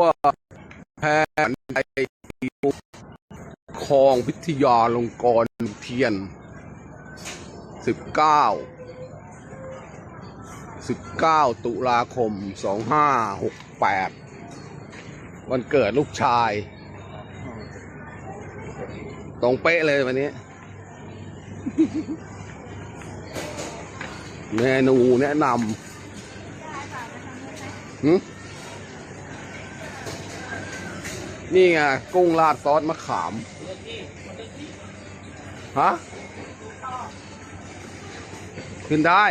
ว่าแพนไอคลองพิทยาลงกรณ์เทียนสิบเก้าสิบเก้าตุลาคมสองห้าหกแปดวันเกิดลูกชาย ตรงเป๊ะเลยวันนี้ เมนูแนะนำ นี่ไงกุ้งราดซอสมะขาม ฮะ ขึ้นได้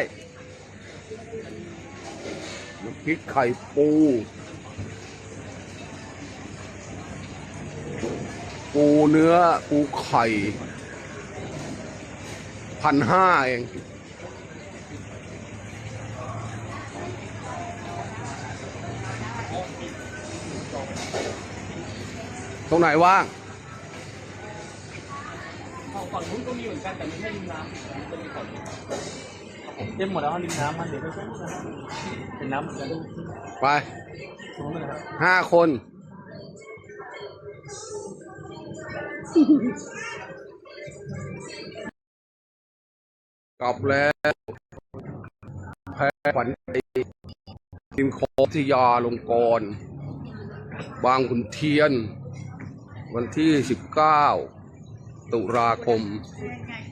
น้ำพริกไข่ปู ปูเนื้อ ปูไข่ พันห้าเอง ตรงไหนว่างฝั่งนู้นก็มีเหมือนกันแต่ไม่ใช่ริมน้ำมันจะมีฝั่งนี้เต็มหมดแล้วริมน้ำมันเดี๋ยวไปช่วยกันเป็นน้ำเหมือนกันไปตรงนั้นนะครับห้าคนกลับแล้วแพ้ขวัญใจทีมโคบที่ยาลงกรณ์บางขุนเทียน วันที่สิบเก้าตุลาคม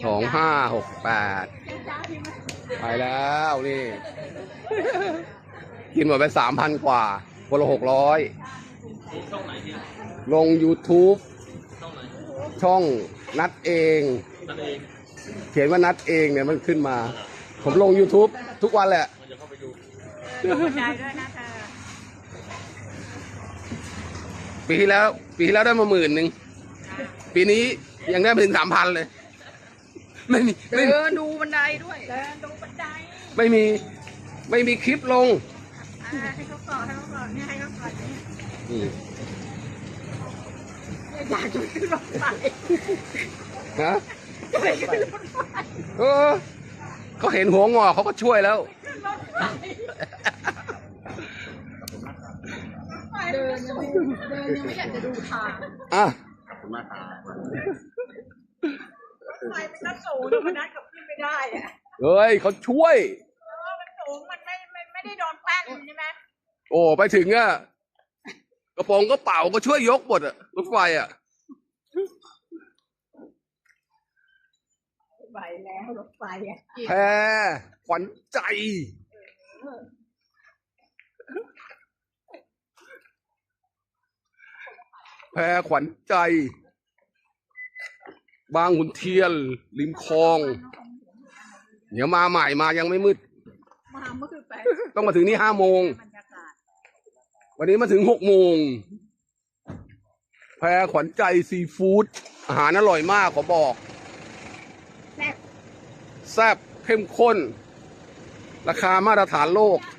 สองห้าหกแปดไปแล้วนี่ กินหมดไปสามพันกว่าคนละหกร้อยช่องไหนที่ลง YouTube ช่องนัดเอง เขียนว่านัดเองเนี่ยมันขึ้นมา ผมลง YouTube ทุกวันแหละ มันจะเข้าไปดูใจด้วยนะเธอ ปีที่แล้ว ปีที่แล้วได้มาหมื่นหนึ่งปีนี้ยังได้ไม่ถึงสามพันเลย ไม่มีไม่เดินดูบันไดด้วยเดินดูบันไดไม่มีไม่มีคลิปลงอ่าให้เขาก่อนให้เขาก่อนเนี่ยให้เขาก่อนเนี่ยอืมอยากจะขึ้นรถไฟนะจะไปขึ้นรถไฟเออเขาเห็นหัวงอกเขาก็ช่วยแล้วขึ้นรถไฟ เดินยังไม่เดินยังไม่อยากจะดูทางอะรถไฟมันก็สูงแล้วมันนัดกับพี่ไม่ได้อะเฮ้ยเขาช่วย เออมันสูงมันไม่ไม่ไม่ได้โดนแป้นใช่ไหมโอ้ไปถึงอะกระโปรงก็เป่าก็ช่วยยกหมดอะรถไฟอะไหวแล้วรถไฟอะ แพรขวัญใจ พรขวัญใจ บางขุนเทียนริมคลอง เดี๋ยวมาใหม่มายังไม่มืด มาเมื่อคืนไปต้องมาถึงนี่ห้าโมง บรรยากาศวันนี้มาถึงหกโมง แพรขวัญใจซีฟู้ดอาหารอร่อยมากขอบอก แซ่บแซ่บเข้มข้น ราคามาตรฐานโลกย่าง